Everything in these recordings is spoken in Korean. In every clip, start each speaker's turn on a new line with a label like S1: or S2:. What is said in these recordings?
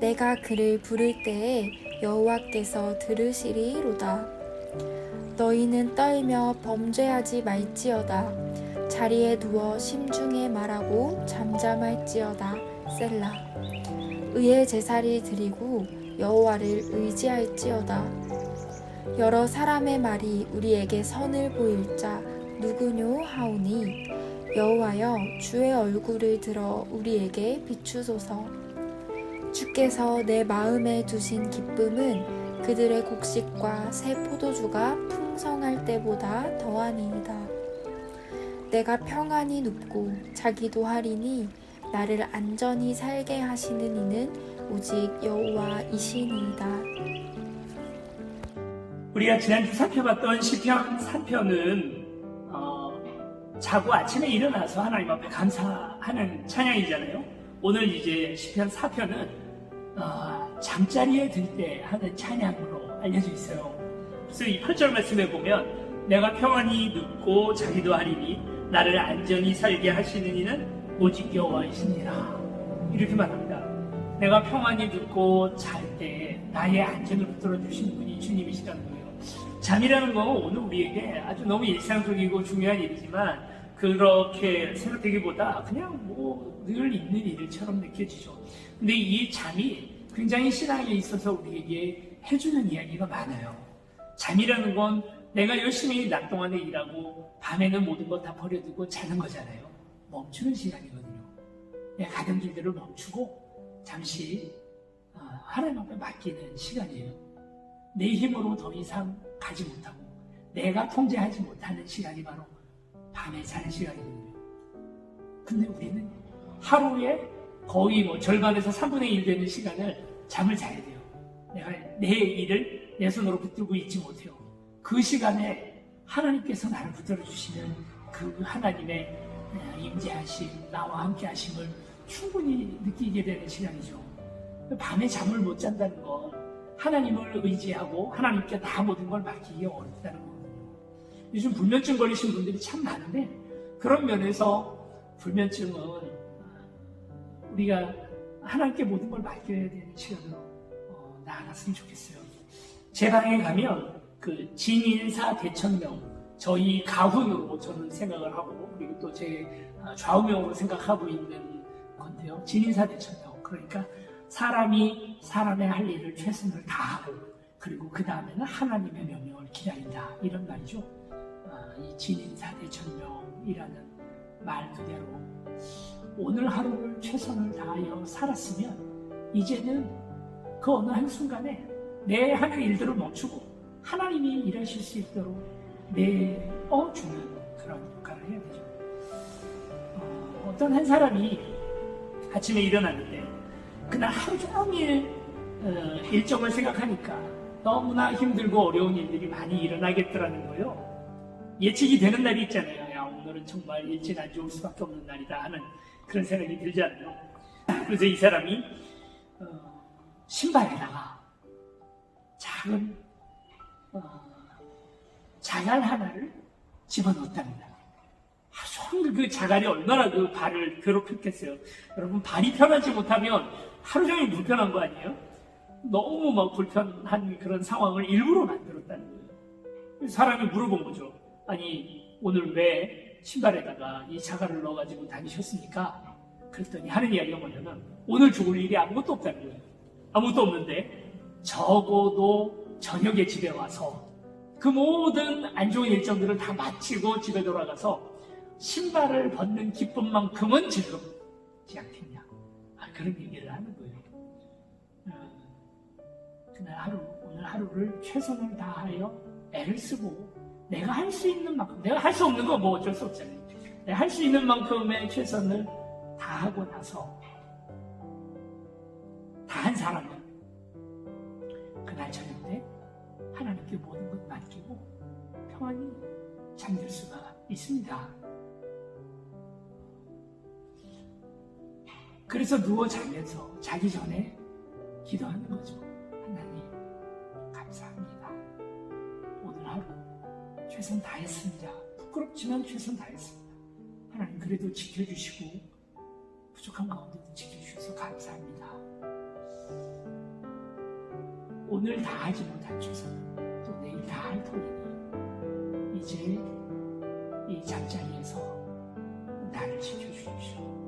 S1: 내가 그를 부를 때에 여호와께서 들으시리로다. 너희는 떨며 범죄하지 말지어다. 자리에 누워 심중에 말하고 잠잠할지어다 셀라. 의의 제사를 드리고 여호와를 의지할지어다. 여러 사람의 말이 우리에게 선을 보일 자 누구뇨 하오니 여호와여 주의 얼굴을 들어 우리에게 비추소서 주께서 내 마음에 두신 기쁨은 그들의 곡식과 새 포도주가 풍성할 때보다 더하니이다 내가 평안히 눕고 자기도 하리니 나를 안전히 살게 하시는 이는 오직 여호와이시니이다.
S2: 우리가 지난주 살펴봤던 시편 3편은 어, 자고 아침에 일어나서 하나님 앞에 감사하는 찬양이잖아요. 오늘 이제 시편 4편은 어, 잠자리에 들 때 하는 찬양으로 알려져 있어요. 그래서 이 8절 말씀에 보면 내가 평안히 눕고 자기도 하리니 나를 안전히 살게 하시는 이는 오직 여호와이시니라 이렇게 말합니다. 내가 평안히 눕고 잘 때 나의 안전을 붙들어 주시는 분이 주님이시라는 거예요. 잠이라는 거 오늘 우리에게 아주 너무 일상적이고 중요한 일이지만 그렇게 생각되기보다 그냥 뭐 늘 있는 일처럼 느껴지죠. 근데 이 잠이 굉장히 신앙에 있어서 우리에게 해주는 이야기가 많아요. 잠이라는 건 내가 열심히 낮 동안에 일하고 밤에는 모든 것 다 버려두고 자는 거잖아요. 멈추는 시간이거든요. 내 가정일들을 멈추고 잠시 어, 하나님 앞에 맡기는 시간이에요. 내 힘으로 더 이상 가지 못하고 내가 통제하지 못하는 시간이 바로 밤에 자는 시간이거든요. 근데 우리는 하루에 거의 뭐 절반에서 3분의 1 되는 시간을 잠을 자야 돼요. 내가 내 일을 내 손으로 붙들고 있지 못해요. 그 시간에 하나님께서 나를 붙들어 주시는 그 하나님의 임재하심, 나와 함께 하심을 충분히 느끼게 되는 시간이죠. 밤에 잠을 못 잔다는 건 하나님을 의지하고 하나님께 다 모든 걸 맡기기 어렵다는 거거든 요. 요즘 불면증 걸리신 분들이 참 많은데 그런 면에서 불면증은 우리가 하나님께 모든 걸 맡겨야 되는 시간으로 어, 나아갔으면 좋겠어요. 제 방에 가면 그 진인사 대천명 저희 가훈으로 저는 생각을 하고 그리고 또 제 좌우명으로 생각하고 있는 건데요. 진인사 대천명 그러니까 사람이 사람의 할 일을 최선을 다하고 그리고 그 다음에는 하나님의 명령을 기다린다 이런 말이죠. 아, 이 진인사 대천명이라는 말 그대로 오늘 하루를 최선을 다하여 살았으면 이제는 그 어느 한순간에 내 하는 일들을 멈추고 하나님이 일하실 수 있도록 내어주는 그런 역할을 해야 되죠. 어, 어떤 한 사람이 아침에 일어났는데 그날 하루 종일 어, 일정을 생각하니까 너무나 힘들고 어려운 일들이 많이 일어나겠더라는 거예요. 예측이 되는 날이 있잖아요. 야, 오늘은 정말 일찍 안 좋을 수밖에 없는 날이다 하는 그런 생각이 들잖아요. 그래서 이 사람이 어, 신발에다가 작은 어, 자갈 하나를 집어넣었답니다. 하루 그 자갈이 얼마나 그 발을 괴롭혔겠어요. 여러분 발이 편하지 못하면 하루 종일 불편한 거 아니에요? 너무 막 불편한 그런 상황을 일부러 만들었다는 거예요. 사람이 물어본 거죠. 아니 오늘 왜 신발에다가 이 자갈을 넣어가지고 다니셨습니까? 그랬더니 하는 이야기가 뭐냐면 오늘 죽을 일이 아무것도 없다는 거예요. 아무것도 없는데 적어도 저녁에 집에 와서 그 모든 안 좋은 일정들을 다 마치고 집에 돌아가서 신발을 벗는 기쁨만큼은 즐겁지 않겠냐. 아, 그런 얘기를 하는 거예요. 어, 그날 하루, 오늘 하루를 최선을 다하여 애를 쓰고 내가 할 수 있는 만큼, 내가 할 수 없는 거뭐 어쩔 수 없잖아요. 내가 할 수 있는 만큼의 최선을 다하고 나서 다 한 사람은 그날 저녁 때 하나님께 모든 것 맡기고 평안히 잠들 수가 있습니다. 그래서 누워 자면서 자기 전에 기도하는 거죠. 최선 다했습니다. 부끄럽지만 최선 다했습니다. 하나님 그래도 지켜주시고 부족한 가운데도 지켜주셔서 감사합니다. 오늘 다 하지 못한 최선은 또 내일 다 할 터이니 이제 이 잠자리에서 나를 지켜주십시오.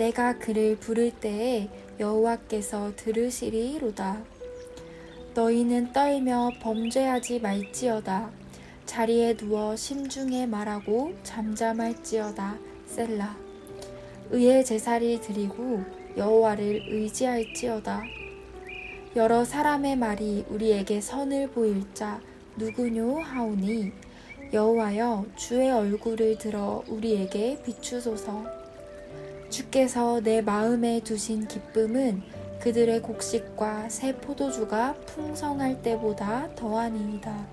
S1: 내가 그를 부를 때에 여호와께서 들으시리로다. 너희는 떨며 범죄하지 말지어다. 자리에 누워 심중에 말하고 잠잠할지어다. 셀라. 의의 제사를 드리고 여호와를 의지할지어다. 여러 사람의 말이 우리에게 선을 보일 자 누구뇨 하오니 여호와여 주의 얼굴을 들어 우리에게 비추소서. 주께서 내 마음에 두신 기쁨은 그들의 곡식과 새 포도주가 풍성할 때보다 더하니이다.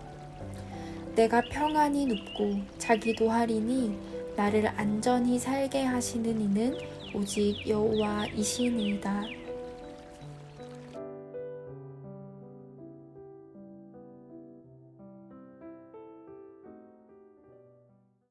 S1: 내가 평안히 눕고 자기도 하리니 나를 안전히 살게 하시는 이는 오직 여호와이시니이다.